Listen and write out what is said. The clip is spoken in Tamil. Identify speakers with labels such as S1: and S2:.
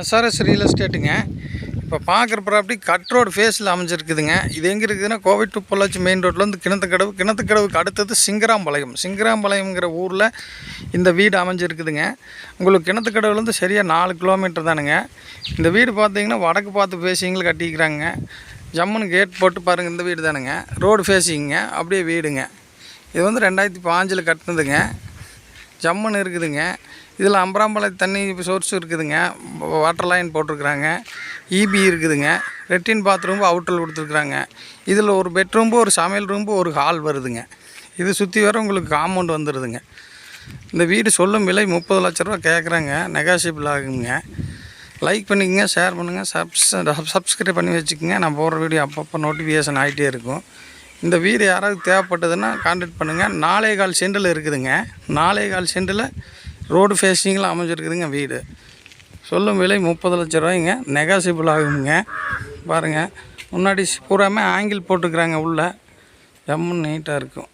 S1: எஸ்ஆர்எஸ் ரியல் எஸ்டேட்டுங்க இப்போ பார்க்குற ப்ராப்பர்ட்டி கட் ரோடு ஃபேஸில் அமைஞ்சிருக்குதுங்க. இது எங்கே இருக்குதுன்னா கோவை டு பொள்ளாச்சி மெயின் ரோட்லேருந்து கிணத்துக்கடவு கிணத்துக்கடவுக்கு அடுத்தது சிங்கராம்பாளையம். சிங்கராம்பாளையம்ங்கிற ஊரில் இந்த வீடு அமைஞ்சிருக்குதுங்க. உங்களுக்கு கிணத்துக்கடவுலேருந்து சரியாக நாலு கிலோமீட்டர் தானுங்க. இந்த வீடு பார்த்தீங்கன்னா வடக்கு பார்த்து ஃபேஸிங்கில் கட்டிக்கிறாங்க. ஜம்முன்னு கேட் போட்டு பாருங்கள் இந்த வீடு தானுங்க. ரோடு ஃபேஸிங்க அப்படியே வீடுங்க. இது வந்து ரெண்டாயிரத்தி பாஞ்சில் கட்டினதுங்க. ஜம்முன்னு இருக்குதுங்க. இதில் அம்பராம்பாளையம் தண்ணி சோர்ஸ் இருக்குதுங்க. வாட்டர் லைன் போட்டிருக்குறாங்க. இபி இருக்குதுங்க. லெட்டின் பாத்ரூம் அவுட்டல் கொடுத்துருக்குறாங்க. இதில் ஒரு பெட்ரூம்பு ஒரு சமையல் ரூம்பு ஒரு ஹால் வருதுங்க. இது சுற்றி வர உங்களுக்கு காம்பவுண்ட் வந்துடுதுங்க இந்த வீடு சொல்லும் விலை முப்பது லட்ச ரூபா கேட்குறாங்க நெகாசிபிள் ஆகுங்க. லைக் பண்ணிக்கங்க ஷேர் பண்ணுங்கள் சப்ஸ் சப்ஸ்கிரைப் பண்ணி வச்சுக்கோங்க. நான் போடுற வீடியோ அப்பப்போ நோட்டிஃபிகேஷன் ஆகிட்டே இருக்கும். இந்த வீடு யாராவது தேவைப்பட்டதுன்னா கான்டாக்ட் பண்ணுங்கள் நாலே கால் சென்டில் இருக்குதுங்க. நாலே கால் சென்டில் ரோடு ஃபேஸிங்கில் அமைஞ்சிருக்குதுங்க வீடு. சொல்லும் விலை முப்பது லட்ச ரூபாய்ங்க. நெகாசிபிள் ஆகுங்க. பாருங்கள் முன்னாடி பூராமே ஆங்கிள் போட்டுக்கிறாங்க உள்ளே. ஜம்முன்னு நீட்டாக இருக்கும்.